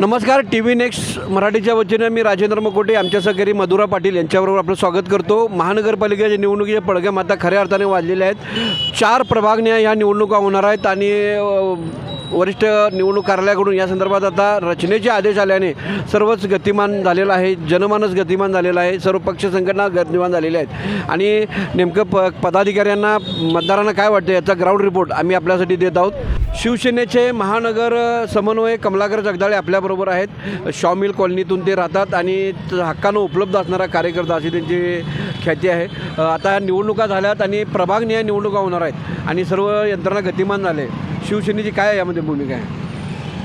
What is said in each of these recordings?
नमस्कार T V next मराठीच्या वतीनं मी राजेंद्र मकोटे आमच्या सहकारी मधुरा पाटील यांच्याबरोबर आपलं स्वागत करतो. महानगरपालिकेच्या निवडणुकीच्या पडग्या आता खऱ्या अर्थाने वाजलेल्या आहेत. चार प्रभागण्या ह्या निवडणुका होणार आहेत आणि वरिष्ठ निवडणूक कार्यालयाकडून या संदर्भात आता रचनेचे आदेश आल्याने सर्वच गतिमान झालेलं आहे जनमानस गतिमान झालेलं आहे सर्व पक्ष संघटना गतिमान झालेल्या आहेत. आणि नेमकं प पदाधिकाऱ्यांना मतदारांना काय वाटतं याचा ग्राउंड रिपोर्ट आम्ही आपल्यासाठी देत आहोत. शिवसेनेचे महानगर समन्वय कमलाकर जगदाळे आपल्याबरोबर आहेत. शॉमिल कॉलनीतून ते राहतात आणि हक्कानं उपलब्ध असणारा कार्यकर्ता अशी त्यांची ख्याती आहे. आता निवडणुका झाल्यात आणि प्रभागनिहाय निवडणुका होणार आहेत आणि सर्व यंत्रणा गतिमान झाले. शिवसेनेची काय यामध्ये भूमिका आहे?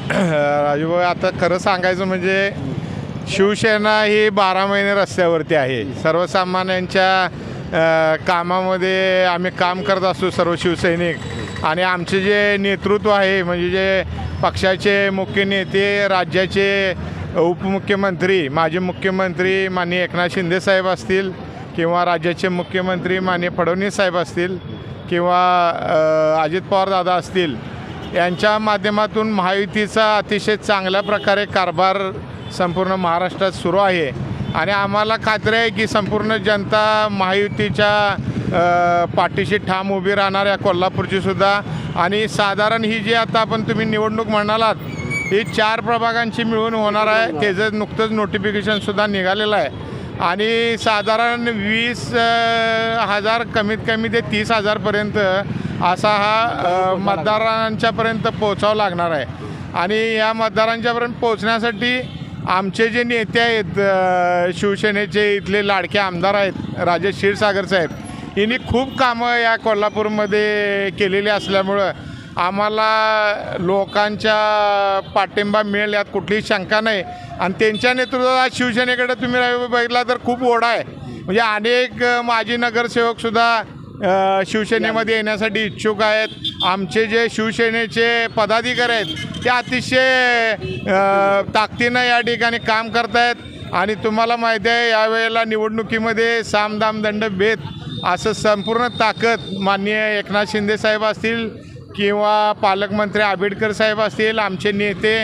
राजूभाई आता खरं सांगायचं म्हणजे शिवसेना ही बारा महिने रस्त्यावरती आहे. सर्वसामान्यांच्या अ, कामामध्ये आम्ही काम करत असतो सर्व शिवसैनिक. आणि आमचे जे नेतृत्व आहे म्हणजे जे पक्षाचे मुख्य नेते राज्याचे उपमुख्यमंत्री माजी मुख्यमंत्री माननीय एकनाथ शिंदे साहेब असतील किंवा राज्याचे मुख्यमंत्री माननीय फडणवीस साहेब असतील किंवा अ, अजित पवार दादा असतील यांच्या माध्यमातून महायुतीचा अतिशय चांगल्या प्रकारे कारभार संपूर्ण महाराष्ट्रात सुरू आहे. आणि आम्हाला खात्री आहे की संपूर्ण जनता महायुतीच्या पाठीशी ठाम उभी राहणार या कोल्हापूरचीसुद्धा आणि साधारण ही जी आता आपण तुम्ही निवडणूक म्हणालात ही चार प्रभागांची मिळून होणार आहे. त्याचं नुकतंच नोटिफिकेशनसुद्धा निघालेलं आहे. आणि साधारण वीस हजार कमीत कमी ते तीस हजारपर्यंत असा हा अ, मतदारांच्यापर्यंत पोचावं लागणार आहे. आणि या मतदारांच्यापर्यंत पोचण्यासाठी आमचे जे नेते आहेत शिवसेनेचे इथले लाडके आमदार आहेत राजेश क्षीरसागर साहेब यांनी खूप कामं या कोल्हापूरमध्ये केलेली असल्यामुळं आम्हाला लोकांच्या पाठिंबा मिळेल यात कुठलीही शंका नाही. आणि त्यांच्या नेतृत्वात आज शिवसेनेकडे तुम्ही बघितला तर खूप ओढा आहे. म्हणजे अनेक माजी नगरसेवकसुद्धा शिवसेनेमध्ये येण्यासाठी इच्छुक आहेत. आमचे जे शिवसेनेचे पदाधिकारी आहेत ते अतिशय ताकदीनं या ठिकाणी काम करतायत. आणि तुम्हाला माहिती आहे यावेळेला निवडणुकीमध्ये सामदाम दंड भेद असं संपूर्ण ताकद माननीय एकनाथ शिंदे साहेब असतील किंवा पालकमंत्री आंबेडकर साहेब असतील आमचे नेते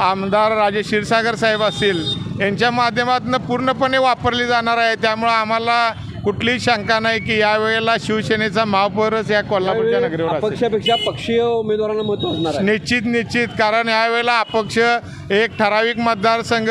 आमदार राजे क्षीरसागर साहेब असतील यांच्या माध्यमातून पूर्णपणे वापरली जाणार आहे. त्यामुळं आम्हाला कुठलीही शंका नाही की यावेळेला शिवसेनेचा महापौरच या कोल्हापूरच्या नगरीवर असेल. अपक्षापेक्षा पक्षीय उमेदवारांना महत्त्व असणार आहे. निश्चित निश्चित. कारण यावेळेला अपक्ष एक ठराविक मतदारसंघ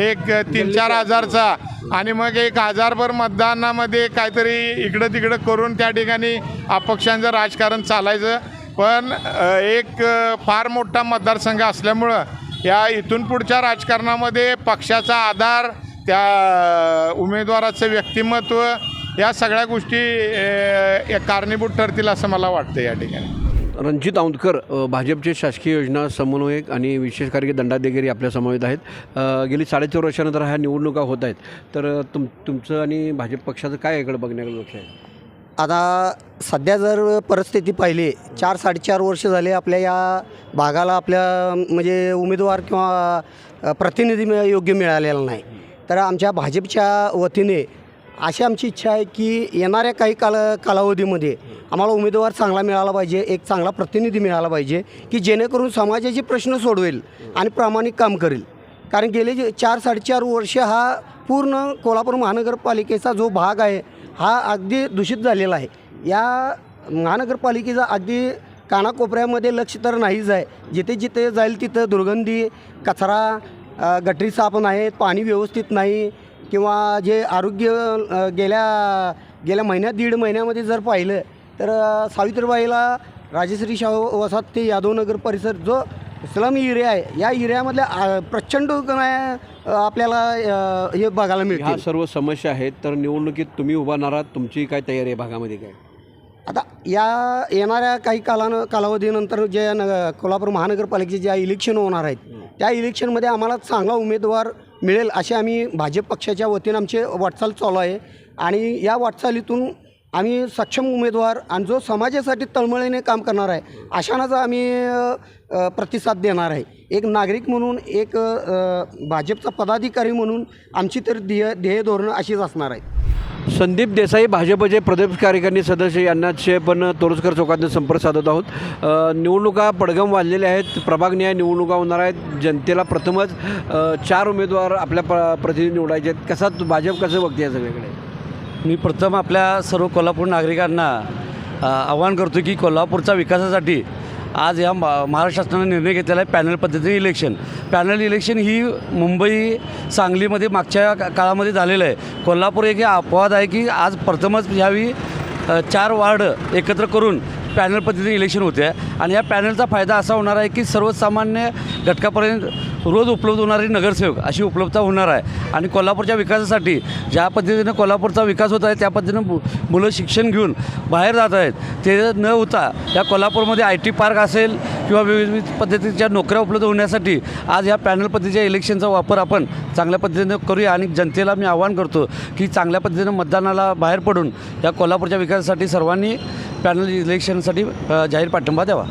एक तीन चार हजारचा आणि मग एक हजारभर मतदानामध्ये काहीतरी इकडं तिकडं करून त्या ठिकाणी अपक्षांचं राजकारण चालायचं. पण अ, एक अ, फार मोठा मतदारसंघ असल्यामुळं या इथून पुढच्या राजकारणामध्ये पक्षाचा आधार त्या उमेदवाराचं व्यक्तिमत्व या सगळ्या गोष्टी कारणीभूत ठरतील असं मला वाटतं या ठिकाणी. रणजित औंधकर अ, भाजपचे शासकीय योजना समन्वयक आणि विशेष कार्य दंडाधिकारी आपल्या समवेत आहेत. गेली साडेचार वर्षानंतर ह्या निवडणुका होत आहेत. तर तुम तुमचं आणि भाजप पक्षाचं काय इकडं बघण्याकडे लक्ष आहे? आता सध्या जर परिस्थिती पाहिली चार साडेचार वर्ष झाले आपल्या या भागाला आपल्या म्हणजे उमेदवार किंवा प्रतिनिधी योग्य मिळालेला नाही. तर आमच्या भाजपच्या वतीने अशी आमची इच्छा आहे की येणाऱ्या काही काल कालावधीमध्ये आम्हाला उमेदवार चांगला मिळाला पाहिजे एक चांगला प्रतिनिधी मिळाला पाहिजे की जेणेकरून समाजाचे प्रश्न सोडवेल आणि प्रामाणिक काम करेल. कारण गेले जे चार साडेचार वर्ष हा पूर्ण कोल्हापूर महानगरपालिकेचा जो भाग आहे हा अगदी दूषित झालेला आहे. या महानगरपालिकेचा अगदी कानाकोपऱ्यामध्ये लक्ष तर नाहीच आहे. जिथे जिथे जाईल तिथं दुर्गंधी कचरा गटरी साफ नाहीत पाणी व्यवस्थित नाही किंवा जे आरोग्य गेल्या गेल्या महिन्यात दीड महिन्यामध्ये जर पाहिलं तर सावित्रीबाईला राजश्री शाहू वसाहत ते यादवनगर परिसर जो स्लम एरिया आहे या एरियामधल्या प्रचंड आपल्याला हे बघायला ह्या मिळतील. सर्व समस्या आहेत तर निवडणुकीत तुम्ही उभारणार आहात तुमची काय तयारी आहे भागामध्ये काय? आता या येणाऱ्या काही कालानं कालावधीनंतर जे न कोल्हापूर महानगरपालिकेचे ज्या इलेक्शन होणार आहेत त्या इलेक्शनमध्ये आम्हाला चांगला उमेदवार मिळेल असे आम्ही भाजप पक्षाच्या वतीनं आमचे वाटचाल चालू आहे. आणि या वाटचालीतून आम्ही सक्षम उमेदवार आणि जो समाजासाठी तळमळीने काम करणार आहे अशानाच आम्ही प्रतिसाद देणार आहे. एक नागरिक म्हणून एक भाजपचा पदाधिकारी म्हणून आमची तर ध्येय ध्येय धोरणं अशीच असणार आहे. संदीप देसाई भाजपचे प्रदेश कार्यकारिणी सदस्य यांनाचे पण तोरसकर चौकातून संपर्क साधत आहोत. निवडणुका पडगम वाजलेल्या आहेत. प्रभागनीय निवडणुका होणार आहेत. जनतेला प्रथमच चार उमेदवार आपल्या प प्रतिनिधी निवडायचे आहेत. कसा तू- भाजप कसं बघते या सगळीकडे? मी प्रथम आपल्या सर्व कोल्हापूर नागरिकांना आवाहन करतो की कोल्हापूरच्या विकासासाठी आज या महाराष्ट्र निर्णय घेतलेला आहे पॅनल पद्धतीने इलेक्शन. पॅनल इलेक्शन ही मुंबई सांगलीमध्ये मागच्या काळामध्ये झालेलं आहे. कोल्हापूर एक हे अपवाद आहे की आज प्रथमच ह्यावी चार वार्ड एकत्र करून पॅनल पद्धतीने इलेक्शन होते. आहे आणि या पॅनलचा फायदा असा होणार आहे की सर्वसामान्य घटकापर्यंत रोज उपलब्ध होणारे नगरसेवक अशी उपलब्धता होणार आहे. आणि कोल्हापूरच्या विकासासाठी ज्या पद्धतीनं कोल्हापूरचा विकास होत आहे त्या पद्धतीनं मु- मुलं शिक्षण घेऊन बाहेर जात आहेत. ते न होता या कोल्हापूरमध्ये आय टी पार्क असेल किंवा विविध पद्धतीच्या नोकऱ्या उपलब्ध होण्यासाठी आज या पॅनल पद्धतीच्या इलेक्शनचा वापर आपण चांगल्या पद्धतीनं करूया. आणि जनतेला मी आवाहन करतो की चांगल्या पद्धतीनं मतदानाला बाहेर पडून या कोल्हापूरच्या विकासासाठी सर्वांनी पॅनल इलेक्शनसाठी जाहीर पाठिंबा द्यावा.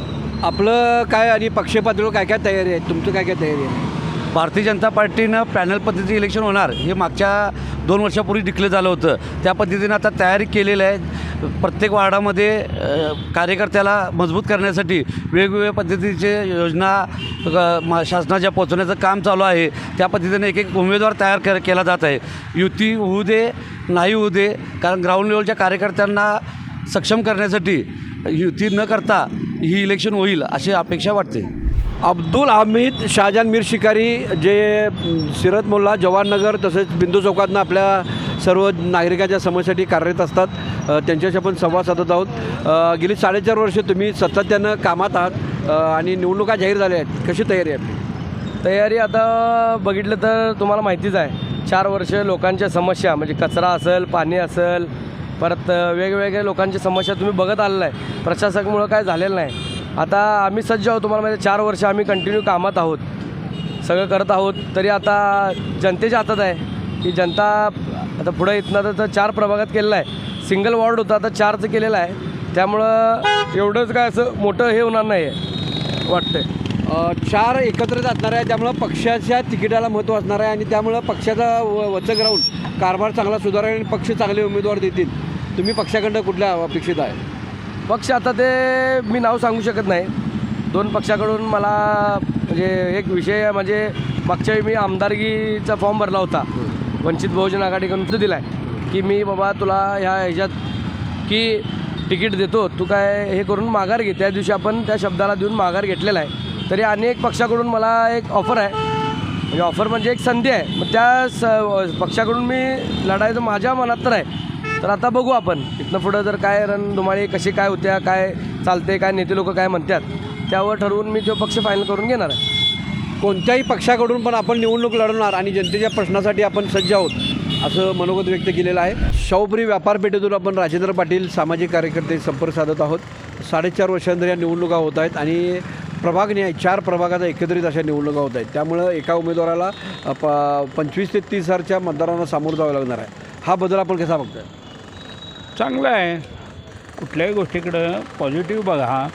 आपलं काय आणि पक्षपातळीवर काय काय तयारी आहे? तुमचं काय काय तयारी आहे? भारतीय जनता पार्टीनं पॅनल पद्धतीचं इलेक्शन होणार. हे मागच्या दोन वर्षापूर्वी डिक्लेअर झालं होतं. त्या पद्धतीनं आता तयारी केलेली आहे. प्रत्येक वार्डामध्ये कार्यकर्त्याला मजबूत करण्यासाठी वेगवेगळ्या पद्धतीचे योजना शासनाच्या पोचवण्याचं काम चालू आहे. त्या पद्धतीने एक एक उमेदवार तयार कर केला जात आहे. युती होऊ दे नाही होऊ दे कारण ग्राउंड लेवलच्या कार्यकर्त्यांना सक्षम करण्यासाठी युती न करता ही इलेक्शन होईल अशी अपेक्षा वाटते. अब्दुल हमीद शाहजान मीर शिकारी जे म, सिरत मोल्ला जवाहरनगर तसेच बिंदू चौकातनं आपल्या सर्व नागरिकांच्या समस्येसाठी कार्यरत असतात. त्यांच्याशी आपण संवाद साधत आहोत. गेली साडेचार वर्ष तुम्ही सातत्यानं कामात आहात. आणि निवडणुका जाहीर झाल्या आहेत. कशी तयारी आहे तयारी आता बघितलं तर तुम्हाला माहितीच आहे. चार वर्ष लोकांच्या समस्या म्हणजे कचरा असेल पाणी असेल परत वेगवेगळ्या लोकांची समस्या तुम्ही बघत आलेला आहे प्रशासकामुळं काय झालेलं नाही. आता आम्ही सज्ज आहोत तुम्हाला माहिती आहे, चार वर्ष आम्ही कंटिन्यू कामात आहोत. सगळं करत आहोत. तरी आता जनतेच्या हातात आहे. की जनता आता पुढं इथनं तर- चार प्रभागात केलेलं आहे. सिंगल वॉर्ड होता आता चारचं केलेलं आहे. त्यामुळं एवढंच काय असं मोठं हे होणार नाही आहे वाटतंय चार एकत्र असणार आहे त्यामुळं पक्षाच्या तिकिटाला महत्त्व असणार आहे आणि त्यामुळं पक्षाचा व वचक राहून कारभार चांगला सुधारेल आणि पक्ष चांगले उमेदवार देतील. तुम्ही पक्षाकडनं कुठल्या अपेक्षित आहे? पक्ष आता ते मी नाव सांगू शकत नाही. दोन पक्षाकडून मला म्हणजे एक विषय म्हणजे मागच्या वेळी मी आमदारकीचा फॉर्म भरला होता. वंचित बहुजन आघाडीकडून तो दिला आहे की मी बाबा तुला ह्या ह्याच्यात की तिकीट देतो तू काय हे करून माघार घे. त्या दिवशी आपण त्या शब्दाला देऊन माघार घेतलेला आहे. तरी अनेक पक्षाकडून मला एक ऑफर आहे. म्हणजे ऑफर म्हणजे एक संधी आहे. मग त्या स पक्षाकडून मी लढायचं माझ्या मनात तर आहे. तर आता बघू आपण इथनं पुढं जर काय रणधुमाळी कशी काय होत्या काय चालते काय नेते लोक काय म्हणतात त्यावर ठरवून मी तो पक्ष फायनल करून घेणार आहे. कोणत्याही पक्षाकडून पण आपण निवडणूक लढवणार आणि जनतेच्या प्रश्नासाठी आपण सज्ज आहोत असं मनोगत व्यक्त केलेलं आहे. शाहूपुरी व्यापारपेठेतून आपण राजेंद्र पाटील सामाजिक कार्यकर्ते संपर्क साधत आहोत. साडेचार वर्षांतर या निवडणुका होत आहेत आणि प्रभाग न्याय चार प्रभागाचा एकत्रित अशा निवडणुका होत आहेत. त्यामुळं एका उमेदवाराला प पंचवीस ते तीस हजारच्या मतदारांना सामोरं जावं लागणार आहे. हा बदल आपण कसा बघतोय? चांगलं आहे. कुठल्याही गोष्टीकडं पॉझिटिव्ह बघा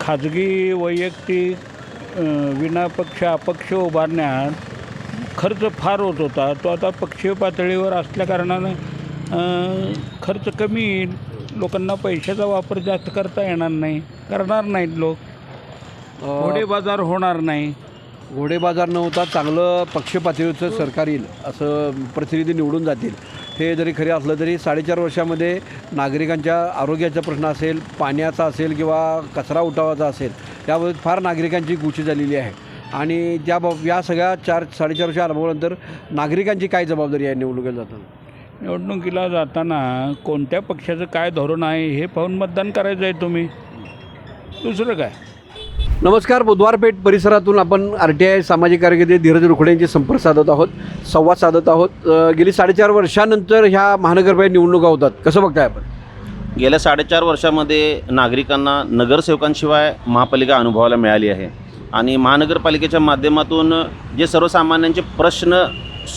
खाजगी वैयक्तिक विनापक्ष अपक्ष उभारण्यात खर्च फार होत होता. तो आता पक्षीय पातळीवर असल्याकारणानं खर्च कमी येईल. लोकांना पैशाचा वापर जास्त करता येणार नाही. करणार नाहीत लोक. घोडे बाजार होणार नाही. घोडे बाजार न होता चांगलं पक्षपातळीचं सरकार येईल असं प्रतिनिधी निवडून जातील. हे जरी खरे असलं तरी साडेचार वर्षामध्ये नागरिकांच्या आरोग्याचा प्रश्न असेल पाण्याचा असेल किंवा कचरा उठावाचा असेल त्याबाबत फार नागरिकांची गुची झालेली आहे. आणि त्या बाब या सगळ्या चार साडेचार वर्ष अनुभवानंतर नागरिकांची काय जबाबदारी आहे निवडणुकीला जाताना? निवडणुकीला जाताना कोणत्या पक्षाचं काय धोरण आहे हे पाहून मतदान करायचं आहे तुम्ही. दुसरं काय? नमस्कार बुधवारपेठ परिसरातून आपण आर टी आय सामाजिक कार्यकर्ते धीरज रुखडे यांचे संपर्क साधत आहोत संवाद साधत आहोत. गेली साडेचार वर्षानंतर ह्या महानगरपालिका निवडणुका होतात. कसं बघताय आपण? गेल्या साडेचार वर्षामध्ये नागरिकांना नगरसेवकांशिवाय महापालिका अनुभवायला मिळाली आहे. आणि महानगरपालिकेच्या माध्यमातून जे सर्वसामान्यांचे प्रश्न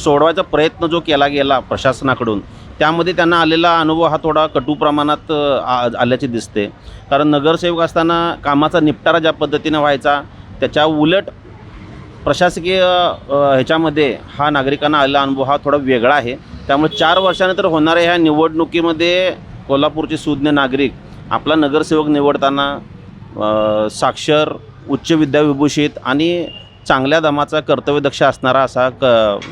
सोडवायचा प्रयत्न जो केला गेला प्रशासनाकडून त्यामध्ये त्यांना आलेला अनुभव हा थोडा कटू प्रमाणात आ- आल्याचे दिसते. कारण नगरसेवक असताना कामाचा निपटारा ज्या पद्धतीनं व्हायचा त्याच्या उलट प्रशासकीय ह्याच्यामध्ये हा नागरिकांना आलेला अनुभव हा थोडा वेगळा आहे. त्यामुळे चार वर्षानंतर होणाऱ्या ह्या निवडणुकीमध्ये कोल्हापूरचे सुज्ञ नागरिक आपला नगरसेवक निवडताना साक्षर उच्च विद्याविभूषित आणि चांगल्या दमाचा कर्तव्यदक्ष असणारा असा क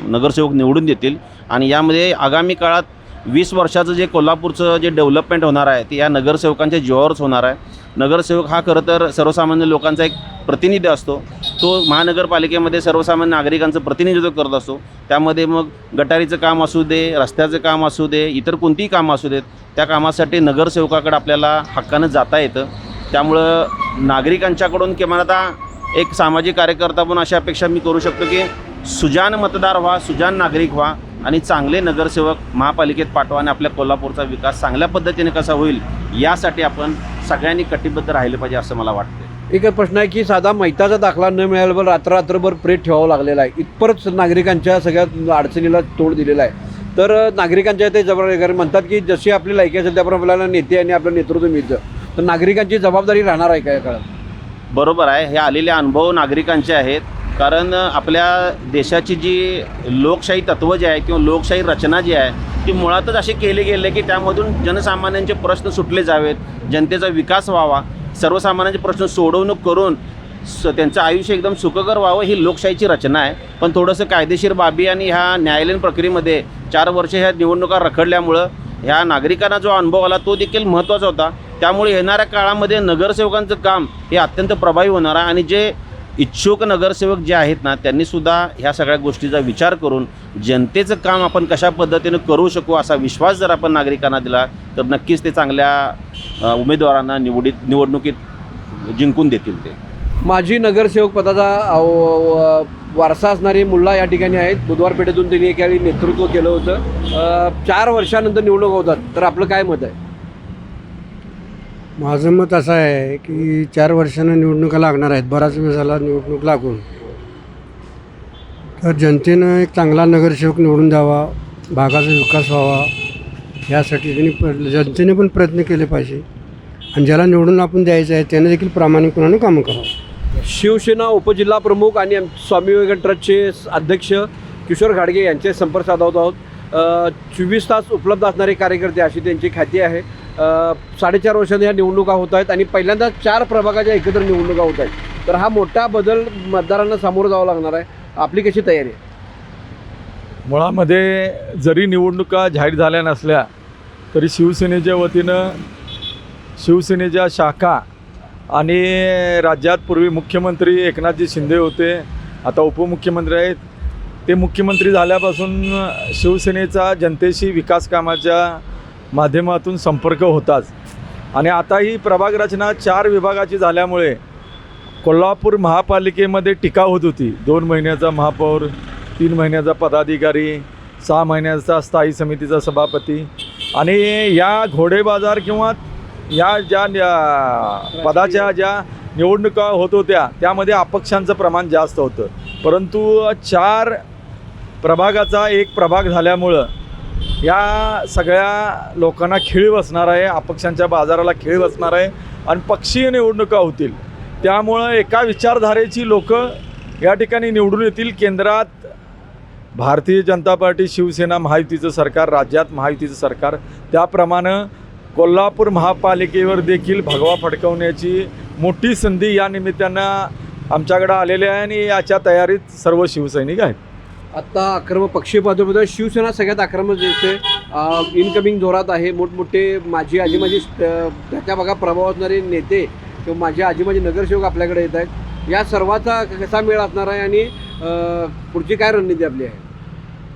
नगरसेवक निवडून देतील. आणि यामध्ये आगामी काळात वीस वर्षाचं जे कोल्हापूरचं जे डेव्हलपमेंट होणार आहे ते या नगरसेवकांच्या जीवावरच होणार आहे. नगरसेवक हा खरं तर सर्वसामान्य लोकांचा एक प्रतिनिधी असतो. तो महानगरपालिकेमध्ये सर्वसामान्य नागरिकांचं प्रतिनिधित्व करत असतो. त्यामध्ये मग गटारीचं काम असू दे रस्त्याचं काम असू दे इतर कोणतीही कामं असू देत त्या कामासाठी नगरसेवकाकडे आपल्याला हक्कानं जाता येतं. त्यामुळं नागरिकांच्याकडून किमान आता एक सामाजिक कार्यकर्ता पण अशा अपेक्षा मी करू शकतो की सुजान मतदार व्हा सुजान नागरिक व्हा. आणि चांगले नगरसेवक महापालिकेत पाठवा आणि आपल्या कोल्हापूरचा विकास चांगल्या पद्धतीने कसा होईल यासाठी आपण सगळ्यांनी कटिबद्ध राहिलं पाहिजे असं मला वाटतं एक प्रश्न आहे की साधा मैताचा दाखला न मिळाल्यावर रात्र रात्रभर प्रेट ठेवावा लागलेला आहे. इथपर्यंत नागरिकांच्या सगळ्या अडचणीला तोड दिलेला आहे. तर नागरिकांच्या ते जबाबदारी म्हणतात की जशी आपली लायकी असेल त्याप्रमाणे आपल्याला नेते आणि आपलं नेतृत्व मिळतं. तर नागरिकांची जबाबदारी राहणार आहे का या काळात? बरोबर आहे. हे आलेले अनुभव नागरिकांचे आहेत. कारण आपल्या देशाची जी लोकशाही तत्त्व जे आहे किंवा लोकशाही रचना जी आहे ती मुळातच अशी केली गेली की त्यामधून जनसामान्यांचे प्रश्न सुटले जावेत जनतेचा विकास व्हावा सर्वसामान्यांचे प्रश्न सोडवणूक करून स त्यांचं आयुष्य एकदम सुखकर व्हावं ही लोकशाहीची रचना आहे. पण थोडंसं कायदेशीर बाबी आणि ह्या न्यायालयीन प्रक्रियेमध्ये चार वर्ष ह्या निवडणुका रखडल्यामुळं ह्या नागरिकांना जो अनुभव आला तो देखील महत्त्वाचा होता. त्यामुळे येणाऱ्या काळामध्ये नगरसेवकांचं काम हे अत्यंत प्रभावी होणार आहे आणि जे इच्छुक नगरसेवक जे आहेत ना त्यांनीसुद्धा ह्या सगळ्या गोष्टीचा विचार करून जनतेचं काम आपण कशा पद्धतीनं करू शकू असा विश्वास जर आपण नागरिकांना दिला तर नक्कीच ते चांगल्या उमेदवारांना निवडीत निवडणुकीत जिंकून देतील ते. माजी नगरसेवक पदाचा वारसा असणारे मुल्ला या ठिकाणी आहेत. बुधवार पेठेतून त्यांनी एकावेळी नेतृत्व केलं होतं. चार वर्षानंतर निवडणूक होतात. तर आपलं काय मत आहे? माझं मत असं आहे की चार वर्षानं निवडणुका लागणार आहेत. बराच वेळ झाला निवडणूक लागून. तर जनतेनं एक चांगला नगरसेवक निवडून द्यावा भागाचा विकास व्हावा यासाठी त्यांनी प्र जनतेने पण प्रयत्न केले पाहिजे. आणि ज्याला निवडून आपण द्यायचं आहे त्याने देखील प्रामाणिकपणाने कामं करावं. शिवसेना उपजिल्हा प्रमुख आणि आम- स्वामी विवेकानंद ट्रस्टचे अध्यक्ष किशोर घाडगे यांचे संपर्क साधवत आहोत. चोवीस तास उपलब्ध असणारे कार्यकर्ते अशी त्यांची ख्याती आहे. साडेचार वर्षांनी ह्या निवडणुका होत आहेत आणि पहिल्यांदा चार प्रभागाच्या एकत्र निवडणुका होत आहेत. तर हा मोठा बदल मतदारांना सामोरं जावं लागणार आहे. आपली कशी तयारी आहे? मुळामध्ये जरी निवडणुका जाहीर झाल्या नसल्या तरी शिवसेनेच्या वतीनं शिवसेनेच्या शाखा आणि राज्यात पूर्वी मुख्यमंत्री एकनाथजी शिंदे होते आता उपमुख्यमंत्री आहेत. ते मुख्यमंत्री झाल्यापासून शिवसेनेचा जनतेशी विकास कामाच्या माध्यमातून संपर्क होताच. आणि आता ही प्रभाग रचना चार विभागाची झाल्यामुळे कोल्हापूर महापालिकेमध्ये टीका होत होती. दोन महिन्याचा महापौर तीन महिन्याचा पदाधिकारी सहा महिन्याचा स्थायी समितीचा सभापती. आणि या घोडेबाजार किंवा या ज्या पदाच्या ज्या निवडणुका होत होत्या त्यामध्ये अपक्षांचं प्रमाण जास्त होतं. परंतु चार प्रभागाचा एक प्रभाग झाल्यामुळं या सगळ्या लोकांना खिळी बसणार आहे अपक्षांच्या बाजाराला खिळी बसणार आहे आणि पक्षीय निवडणुका होतील. त्यामुळं एका विचारधारेची लोक या ठिकाणी निवडून येतील. केंद्रात भारतीय जनता पार्टी शिवसेना महायुतीचं सरकार राज्यात महायुतीचं सरकार. त्याप्रमाणे कोल्हापूर महापालिकेवर देखील भगवा फडकवण्याची मोठी संधी या निमित्तानं आमच्याकडं आलेली आहे आणि याच्या तयारीत सर्व शिवसैनिक आहेत. आत्ता आक्रमक पक्षीय शिवसेना सगळ्यात आक्रमक दिसते इनकमिंग जोरात आहे. मोठमोठे माझी आजी माझी त्या भागात प्रभाव असणारे नेते किंवा माझे आजी माझे नगरसेवक आपल्याकडे येत आहेत. या सर्वाचा कसा मेळ असणार आहे आणि पुढची काय रणनीती आपली आहे?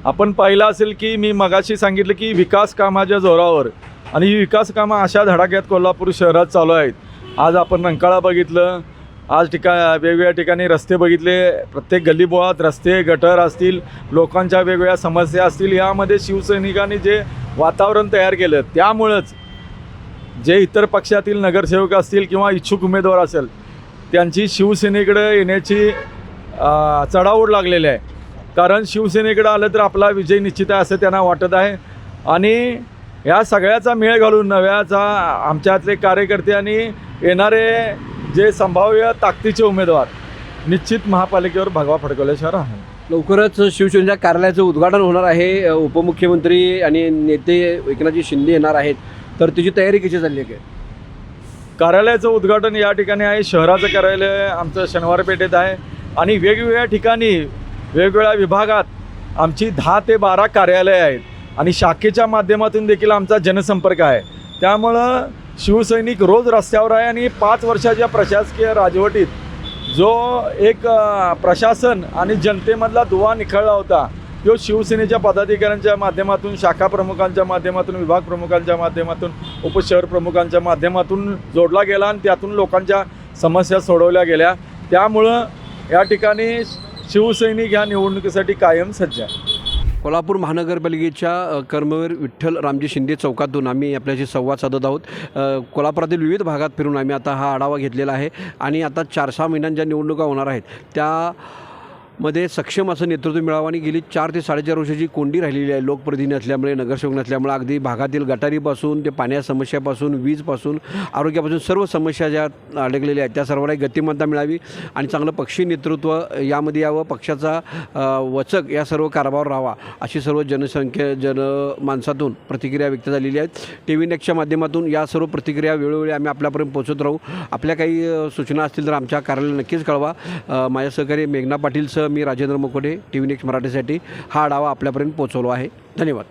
आपण पाहिलं असेल की मी मगाशी सांगितलं की विकास कामाच्या जोरावर आणि ही विकास कामं अशा धडाक्यात कोल्हापूर शहरात चालू आहेत. आज आपण रंकाळा बघितलं आज ठिका वेगवेगळ्या ठिकाणी रस्ते बघितले. प्रत्येक गल्लीबोळात रस्ते गटर असतील लोकांच्या वेगवेगळ्या समस्या असतील यामध्ये शिवसैनिकांनी जे वातावरण तयार केलं त्यामुळंच जे इतर पक्षातील नगरसेवक असतील किंवा इच्छुक उमेदवार असेल त्यांची शिवसेनेकडे येण्याची चढाओढ लागलेली आहे. कारण शिवसेनेकडे आलं तर आपला विजय निश्चित आहे असं त्यांना वाटत आहे. आणि या सगळ्याचा मेळ घालून नव्याचा आमच्यातले कार्यकर्ते आणि येणारे जे संभाव्य ताकदीचे उमेदवार निश्चित महापालिकेवर भगवा फडकवल्याशिवाय राहणार लवकरच शिवसेनेच्या कार्यालयाचं उद्घाटन होणार आहे. उपमुख्यमंत्री आणि नेते एकनाथजी शिंदे येणार आहेत. तर त्याची तयारी कशी चालली आहे? कार्यालयाचं उद्घाटन या ठिकाणी आहे. शहराचं कार्यालय आमचं शनिवार पेठेत आहे. आणि वेगवेगळ्या ठिकाणी वेगवेगळ्या विभागात आमची दहा ते बारा कार्यालय आहेत. आणि शाखेच्या माध्यमातून देखील आमचा जनसंपर्क आहे. त्यामुळं शिवसैनिक रोज रस्त्यावर आहे आणि पाच वर्षाच्या प्रशासकीय राजवटीत जो एक प्रशासन आणि जनतेमधला दुवा निखळला होता तो शिवसेनेच्या पदाधिकाऱ्यांच्या माध्यमातून शाखा प्रमुखांच्या माध्यमातून विभाग प्रमुखांच्या माध्यमातून उपशहर प्रमुखांच्या माध्यमातून जोडला गेला आणि त्यातून लोकांच्या समस्या सोडवल्या गेल्या. त्यामुळं या ठिकाणी शिवसैनिक ह्या निवडणुकीसाठी कायम सज्ज आहे. कोल्हापूर महानगरपालिकेच्या कर्मवीर विठ्ठल रामजी शिंदे चौकातून आम्ही आपल्याशी संवाद साधत आहोत. कोल्हापुरातील विविध भागात फिरून आम्ही आता हा आढावा घेतलेला आहे आणि आता चार सहा महिन्यांच्या निवडणुका होणार आहेत. त्या मध्ये सक्षम असं नेतृत्व मिळावं आणि गेली चार ते साडेचार वर्षाची कोंडी राहिलेली आहे. लोकप्रतिनिधी असल्यामुळे नगरसेवक नसल्यामुळे अगदी भागातील गटारीपासून ते पाण्या समस्यापासून वीजपासून आरोग्यापासून सर्व समस्या ज्या अडकलेल्या आहेत त्या सर्वांना गतिमत्ता मिळावी आणि चांगलं पक्षी नेतृत्व यामध्ये यावं पक्षाचा वचक या सर्व कारभार राहावा अशी सर्व जनसंख्या जन माणसातून प्रतिक्रिया व्यक्त झालेली आहेत. टी व्ही नेक्स्टच्या माध्यमातून या सर्व प्रतिक्रिया वेळोवेळी आम्ही आपल्यापर्यंत पोहोचत राहू. आपल्या काही सूचना असतील तर आमच्या कार्यालयाला नक्कीच कळवा. माझ्या सहकारी मेघना पाटील सर मी Rajendra Mukode T V next मराठीसाठी हा आढावा आपल्यापर्यंत पोहोचवलो आहे. धन्यवाद.